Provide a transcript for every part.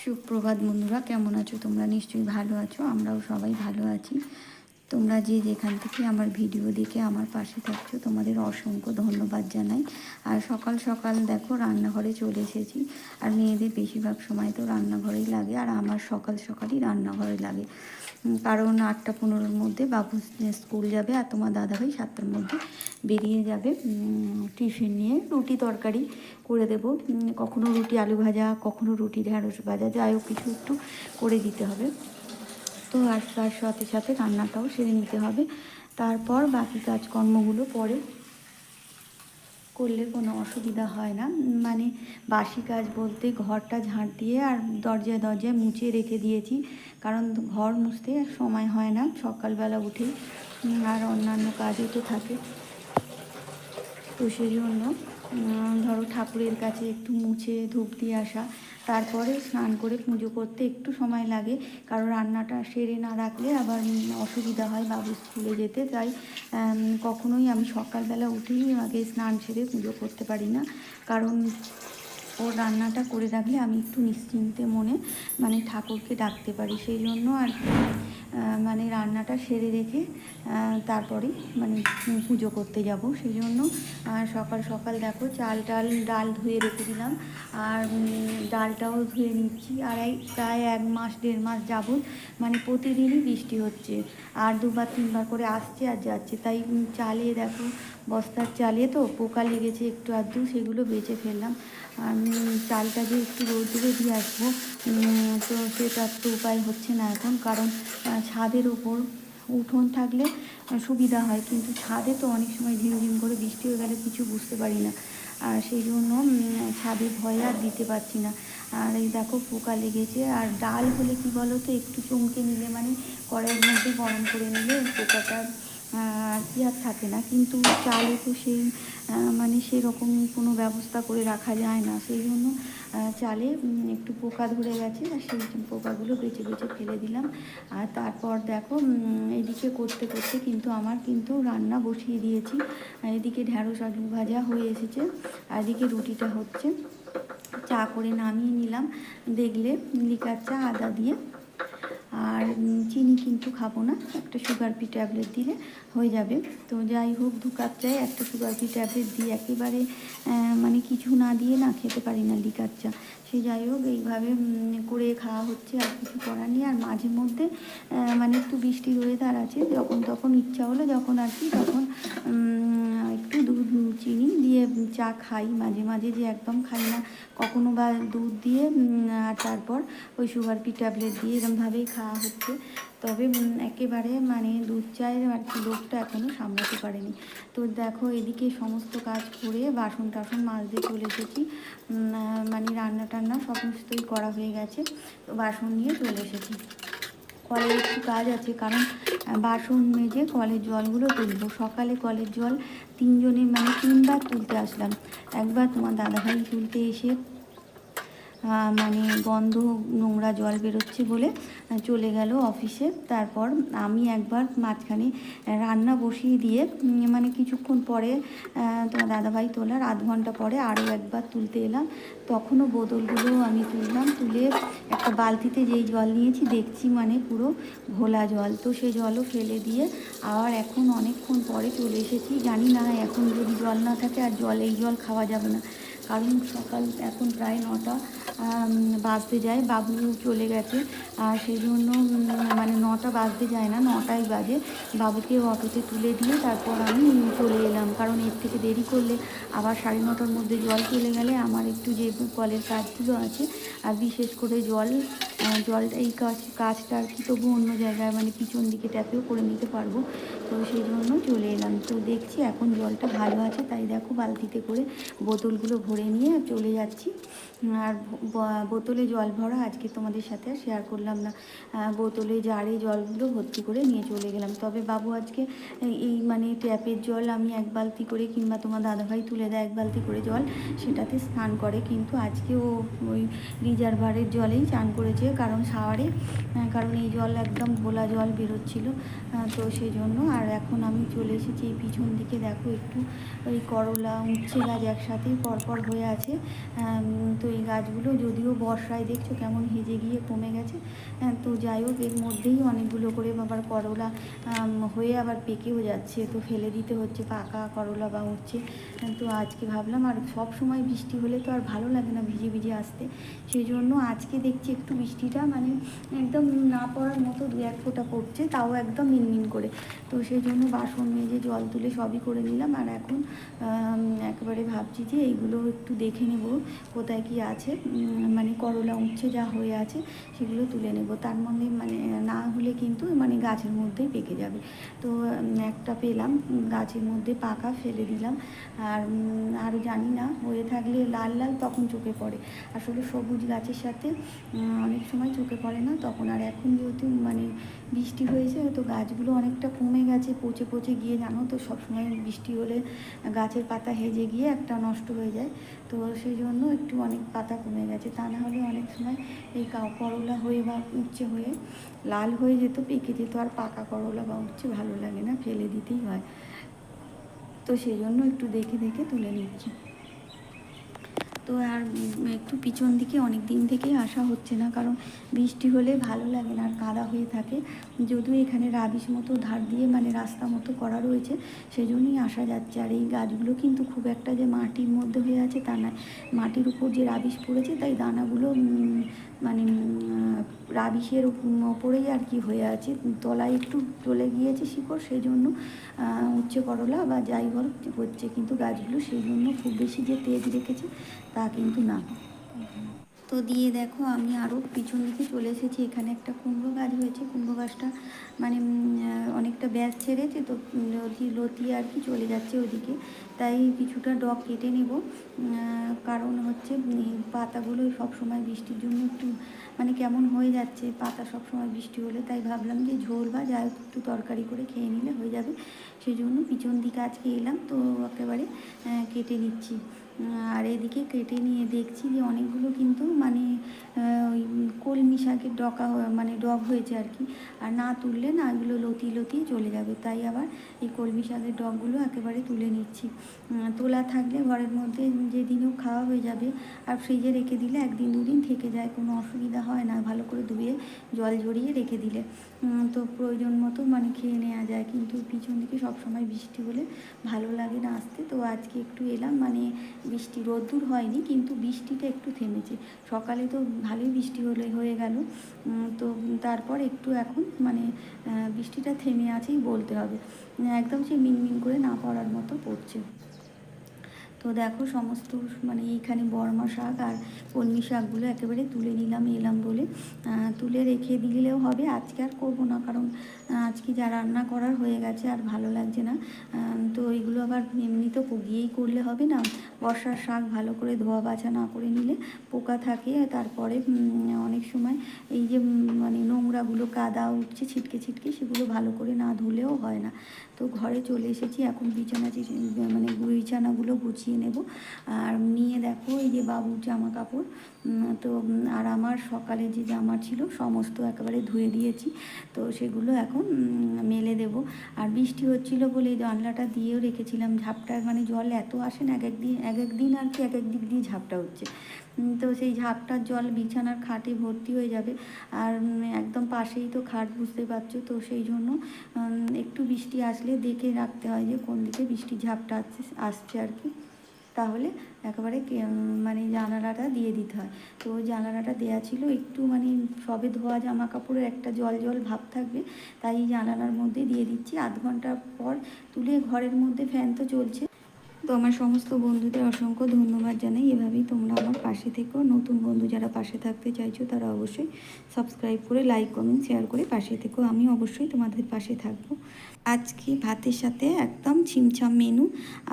সুপ্রভাত বন্ধুরা কেমন আছো তোমরা? নিশ্চয়ই ভালো আছো আমরাও সবাই ভালো আছি। তোমরা যে যেখান থেকে আমার ভিডিও দেখে আমার পাশে থাকছো, তোমাদের অসংখ্য ধন্যবাদ জানাই। আর সকাল সকাল দেখো রান্নাঘরে চলে এসেছি। আর মেয়েদের বেশিরভাগ সময় তো রান্নাঘরেই লাগে, আর আমার সকাল সকালই রান্নাঘরে লাগে। কারণ আটটা পনেরোর মধ্যে বাবু স্কুল যাবে আর তোমার দাদাভাই সাতটার মধ্যে বেরিয়ে যাবে। টিফিন নিয়ে রুটি তরকারি করে দেবো। কখনো রুটি আলু ভাজা, কখনো রুটি ঢ্যাঁড়স ভাজা, যাই হোক, কিছু একটু করে দিতে হবে। তো আর তার সাথে সাথে রান্নাটাও সেরে নিতে হবে। তারপর বাকি কাজকর্মগুলো পরে করলে কোনো অসুবিধা হয় না। মানে বাসি কাজ বলতে ঘরটা ঝাঁট দিয়ে আর দরজায় দরজায় মুছে রেখে দিয়েছি। কারণ ঘর মুছতে সময় হয় না সকালবেলা উম, আর অন্যান্য কাজও তো থাকে। তো সেই জন্য ধরো ঠাকুরের কাছে একটু মুছে ধূপ দিয়ে আসা। তারপরে স্নান করে পুজো করতে একটু সময় লাগে, কারণ রান্নাটা সেরে না রাখলে আবার অসুবিধা হয় বাবু স্কুলে যেতে। তাই কখনোই আমি সকালবেলা উঠেই আগে স্নান সেরে পুজো করতে পারি না। কারণ ওর রান্নাটা করে রাখলে আমি একটু নিশ্চিন্তে মনে মানে ঠাকুরকে ডাকতে পারি। সেই জন্য আর মানে রান্নাটা সেরে রেখে তারপরে মানে পুজো করতে যাব। সেই জন্য সকাল সকাল দেখো চাল টাল, ডাল ধুয়ে রেখে দিলাম। আর ডালটাও ধুয়ে নিচ্ছি। আর এই প্রায় এক মাস, দেড় মাস যাবত মানে প্রতিদিনই বৃষ্টি হচ্ছে। আর দুবার, তিনবার করে আসছে আর যাচ্ছে। তাই চালে দেখো বস্তার চালে তো পোকা লেগেছে একটু আধটু সেগুলো বেঁচে ফেললাম। আর উম, চালটা যে একটু রোদ্দুরে দিয়ে আসব। তো সেটার তো উপায় হচ্ছে না এখন কারণ ছাদের উপর উঠোন থাকলে সুবিধা হয় কিন্তু ছাদে তো অনেক সময় ঝিমঝিম করে বৃষ্টি হয়ে গেলে কিছু বুঝতে পারি না। আর সেই জন্য ছাদে ভয় আর দিতে পারছি না। আর এই দেখো পোকা লেগেছে আর ডাল হলে কি বলো তো একটু চমকে নিলে মানে কড়াইয়ের মধ্যে গরম করে নিলে পোকাটা আর থাকে না। কিন্তু চালে তো সেই মানে সেরকম কোনো ব্যবস্থা করে রাখা যায় না। সেই জন্য চালে একটু পোকা ধরে গেছে, আর সেই পোকাগুলো বেছে বেছে ফেলে দিলাম। আর তারপর দেখো এদিকে করতে করতে কিন্তু আমার কিন্তু রান্না বসিয়ে দিয়েছি। এদিকে ঢ্যাঁড়স আলু ভাজা হয়ে এসেছে। আর এদিকে রুটিটা হচ্ছে। চা করে নামিয়ে নিলাম। দেখলে, লিকার চা আদা দিয়ে। আর চিনি কিন্তু খাব না, একটা সুগার ফ্রি ট্যাবলেট দিলে হয়ে যাবে। তো যাই হোক, দু কাপ চাই, একটা সুগার ফ্রি ট্যাবলেট দিয়ে একেবারে মানে কিছু না দিয়ে না খেতে পারি না লিকার চা। সে যাই হোক, এইভাবে করে খাওয়া হচ্ছে আর কিছু করার নেই। আর মাঝে মধ্যে মানে একটু বৃষ্টির ওয়েদার আছে, যখন তখন ইচ্ছা হলো যখন আর কি, তখন চিনি দিয়ে চা খাই, মাঝে মাঝে যে একদম খাই না, কখনো বা দুধ দিয়ে আর তারপর ওই সুগার ফ্রি ট্যাবলেট দিয়ে এরমভাবেই খাওয়া হচ্ছে। তবে একেবারে মানে দুধ চায়ের আর কি লোকটা এখনও সামলাতে পারেনি। তো দেখো, এদিকে সমস্ত কাজ করে বাসন টাসন মাজতে চলে এসেছি। মানে রান্না টান্না সমস্তই করা হয়ে গেছে। তো বাসন নিয়ে চলে এসেছি। কলের একটু কাজ আছে, কারণ বাসন মেজে কলের জলগুলো তুলবো। সকালে কলের জল তিনজনে মানে তিনবার তুলতে আসলাম। একবার তোমার দাদাভাই তুলতে এসে মানে গন্ধ, নোংরা জল বেরোচ্ছে বলে চলে গেল অফিসে। তারপর আমি একবার মাঝখানে রান্না বসিয়ে দিয়ে মানে কিছুক্ষণ পরে তোমার দাদাভাই তোলার আধ ঘণ্টা পরে আরও একবার তুলতে এলাম। তখনও বোতলগুলো আমি তুললাম, তুলে একটা বালতিতে যেই জল নিয়েছি, দেখছি মানে পুরো ঘোলা জল। তো সেই জলও ফেলে দিয়ে আবার এখন অনেকক্ষণ পরে চলে এসেছি। জানি না এখন যদি জল না থাকে আর জল, এই জল খাওয়া যাবে না। কারণ সকাল, এখন প্রায় নটা। বাজতে যায় বাবু চলে গেছে। আর সেই জন্য মানে নটা বাজতে যায় না নটাই বাজে। বাবুকে অটোতে তুলে দিয়ে তারপর আমি চলে এলাম। কারণ এর থেকে দেরি করলে আবার সাড়ে নটার মধ্যে জল চলে গেলে আমার একটু যে কলের কাজগুলো আছে আর বিশেষ করে জল আহ, জল এই কাজ কাজটা আর কি তবু অন্য জায়গায় মানে পিছন দিকে ট্যাপেও করে নিতে পারব। তো সেই জন্য চলে এলাম। তো দেখছি এখন জলটা ভালো আছে তাই দেখো বালতিতে করে বোতলগুলো ভরে নিয়ে চলে যাচ্ছি। আর বোতলে জল ভরা আজকে তোমাদের সাথে শেয়ার করলাম না। বোতলে জারে জলগুলো ভর্তি করে নিয়ে চলে গেলাম। তবে বাবু আজকে এই- মানে ট্যাপের জল আমি এক বালতি করে কিংবা তোমার দাদাভাই তুলে দেয় এক বালতি করে জল, সেটাতে স্নান করে। কিন্তু আজকে ও ওই রিজার্ভারের জলেই চান করেছে, কারণ শাওয়ারে কারণ এই জল একদম ঘোলা জল বেরোচ্ছিল। তো সেই জন্য আর এখন আমি চলে এসেছি এই পিছন দিকে। দেখো একটু ওই করলা, উচ্ছে গাছ একসাথেই পরপর হয়ে আছে। তো এই গাছগুলো যদিও বর্ষায় দেখছ কেমন হেজে গিয়ে কমে গেছে। আহ, তো যাই হোক এর মধ্যেই অনেকগুলো করে আবার করলা হয়ে আবার পেকেও যাচ্ছে। তো ফেলে দিতে হচ্ছে পাকা করলা বা উচ্ছে। আহ, তো আজকে ভাবলাম আর সব সময় বৃষ্টি হলে তো আর ভালো লাগে না ভিজে ভিজে আসতে। সেই জন্য আজকে দেখছি একটু বৃষ্টিটা মানে একদম না পড়ার মতো দু এক ফোঁটা পড়ছে তাও একদম মিনমিন করে। তো সেই জন্য বাসন মেজে জল তুলে সবই করে নিলাম। আর এখন একবারে ভাবছি যে এইগুলো একটু দেখে নেব কোথায় কি আছে। মানে করলা উচ্ছে যা হয়ে আছে সেগুলো তুলে নেব। তার মধ্যে মানে না হলে কিন্তু মানে গাছের মধ্যেই পেকে যাবে। তো একটা পেলাম গাছের মধ্যে পাকা ফেলে দিলাম। আর আর জানি না, হয়ে থাকলে লাল লাল তখন চোখে পড়ে। আসলে সবুজ গাছের সাথে অনেক সময় চোখে পড়ে না, তখন আর এখন যেহেতু মানে বৃষ্টি হয়েছে, তো গাছগুলো অনেকটা কমে গেছে, পচে পচে গিয়ে জানো তো, সবসময় বৃষ্টি হলে গাছের পাতা হেজে গিয়ে একটা নষ্ট হয়ে যায়। তো সেই জন্য একটু অনেক পাতা কমে গেছে। তা না হলে অনেক সময় এই করলা হয়ে বা উচ্ছে হয়ে লাল হয়ে যেত, পেকে যেত, আর পাকা করলা বা উচ্ছে ভালো লাগে না, ফেলে দিতেই হয়। তো সেই জন্য একটু দেখে দেখে তুলে নিচ্ছি। তো আর একটু পিছন দিকে অনেক দিন থেকে আসা হচ্ছে না, কারণ বৃষ্টি হলে ভালো লাগে না আর কাদা হয়ে থাকে। যদিও এখানে রাবিশ মতো ধার দিয়ে মানে রাস্তা মতো করা রয়েছে সেই জন্যই আসা যাচ্ছে। আর এই গাছগুলো কিন্তু খুব একটা যে মাটির মধ্যে হয়ে আছে তা নয়। মাটির উপর যে রাবিশ পড়েছে, তাই দানাগুলো মানে রাবিশের ওপরেই আর কি হয়ে আছে। তলায় একটু চলে গিয়েছে শিকড় সেই জন্য উচ্ছে করলা বা যাই বল হচ্ছে, কিন্তু গাছগুলো সেই জন্য খুব বেশি যে তেজ রেখেছে তা কিন্তু না। তো দিয়ে দেখো, আমি আরও পিছন দিকে চলে এসেছি। এখানে একটা কুমড়ো গাছ হয়েছে। কুমড়ো গাছটা মানে অনেকটা ব্যাস ছেড়েছে তো লতি লতি আর কি চলে যাচ্ছে ওদিকে। তাই কিছুটা ডগ কেটে নেব। কারণ হচ্ছে পাতাগুলো সব সময় বৃষ্টির জন্য একটু মানে কেমন হয়ে যাচ্ছে। পাতা সব সময় বৃষ্টি হলে তাই ভাবলাম যে ঝোল বা যা একটু তরকারি করে খেয়ে নিলে হয়ে যাবে। সেই জন্য পিছন দিকে আজকে এলাম তো একেবারে কেটে নিচ্ছি। আর এদিকে কেটে নিয়ে দেখছি যে অনেকগুলো কিন্তু মানে ওই কলমি শাকের ডকা মানে ডগ হয়েছে আর কি। আর না তুললে না এগুলো লতি লতি চলে যাবে। তাই আবার এই কলমি শাকের ডগগুলো একেবারে তুলে নিচ্ছি। তোলা থাকলে ঘরের মধ্যে যেদিনও খাওয়া হয়ে যাবে আর ফ্রিজে রেখে দিলে একদিন দুদিন থেকে যায়, কোনো অসুবিধা হয় না। ভালো করে ধুয়ে জল ঝরিয়ে রেখে দিলে। তো প্রয়োজন মতো মানে খেয়ে নেওয়া যায়। কিন্তু পিছন দিকে সবসময় বৃষ্টি হলে ভালো লাগে না আসতে। তো আজকে একটু এলাম। মানে বৃষ্টি রোদ্দুর হয়নি, কিন্তু বৃষ্টিটা একটু থেমেছে। সকালে তো ভালোই বৃষ্টি হলে হয়ে গেল। তো তারপর একটু এখন মানে বৃষ্টিটা থেমে আছেই বলতে হবে। একদম সে মিনমিন করে না পড়ার মতো পড়ছে। তো দেখো সমস্ত মানে এইখানে বর্মা শাক আর কলমি শাকগুলো একেবারে তুলে নিলাম, এলাম বলে। তুলে রেখে দিলেও হবে, আজকে আর করব না, কারণ আজকে যা রান্না করার হয়ে গেছে আর ভালো লাগছে না। তো এইগুলো আবার এমনি তো গিয়েই করলে হবে না। বর্ষার শাক ভালো করে ধোয়া বাছা না করে নিলে পোকা থাকে, তারপরে অনেক সময় এই যে মানে নোংরাগুলো কাদা উঠছে, ছিটকে ছিটকে, সেগুলো ভালো করে না ধুলেও হয় না। তো ঘরে চলে এসেছি, এখন বিছানা মানে বিছানাগুলো গুছিয়ে নেব। আর নিয়ে দেখো, এই যে বাবুর জামা কাপড় তো, আর আমার সকালে যে জামা ছিল, সমস্ত একেবারে ধুয়ে দিয়েছি। তো সেগুলো এখন মেলে দেব। আর বৃষ্টি হচ্ছিল বলে জানলাটা দিয়েও রেখেছিলাম। ঝাপটা মানে জল এত আসে না, এক এক দিন, এক এক দিন আর কি এক এক দিক দিয়ে ঝাপটা হচ্ছে। তো সেই ঝাপটার জল বিছানার খাটে ভর্তি হয়ে যাবে। আর একদম পাশেই তো খাট, বুঝতে পারছ? তো সেই জন্য একটু বৃষ্টি আসলে দেখে রাখতে হয় যে কোন দিকে বৃষ্টির ঝাপটা আসছে আসছে আর কি। তাহলে একেবারে মানে জানালাটা দিয়ে দিতে হয়। তো জানালাটা দেয়া ছিল, একটু মানে সবে ধোয়া জামা কাপড়ের একটা জল জল ভাব থাকবে, তাই জানালার মধ্যে দিয়ে দিচ্ছি। আধ ঘণ্টা পর তুলে ঘরের মধ্যে ফ্যান তো চলছে। তো আমার সমস্ত বন্ধুদের অসংখ্য ধন্যবাদ জানাই। এভাবেই তোমরা আমার পাশে থেকো। নতুন বন্ধু যারা পাশে থাকতে চাইছো, তারা অবশ্যই সাবস্ক্রাইব করে লাইক কমেন্ট শেয়ার করে পাশে থেকো। আমি অবশ্যই তোমাদের পাশে থাকব। আজকে ভাতের সাথে একদম ছিমছাম মেনু।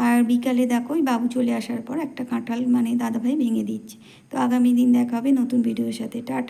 আর বিকালে দেখো, ওই বাবু চলে আসার পর একটা কাঁঠাল মানে দাদাভাই ভেঙে দিচ্ছে। তো আগামী দিন দেখা হবে নতুন ভিডিওর সাথে। টাটা।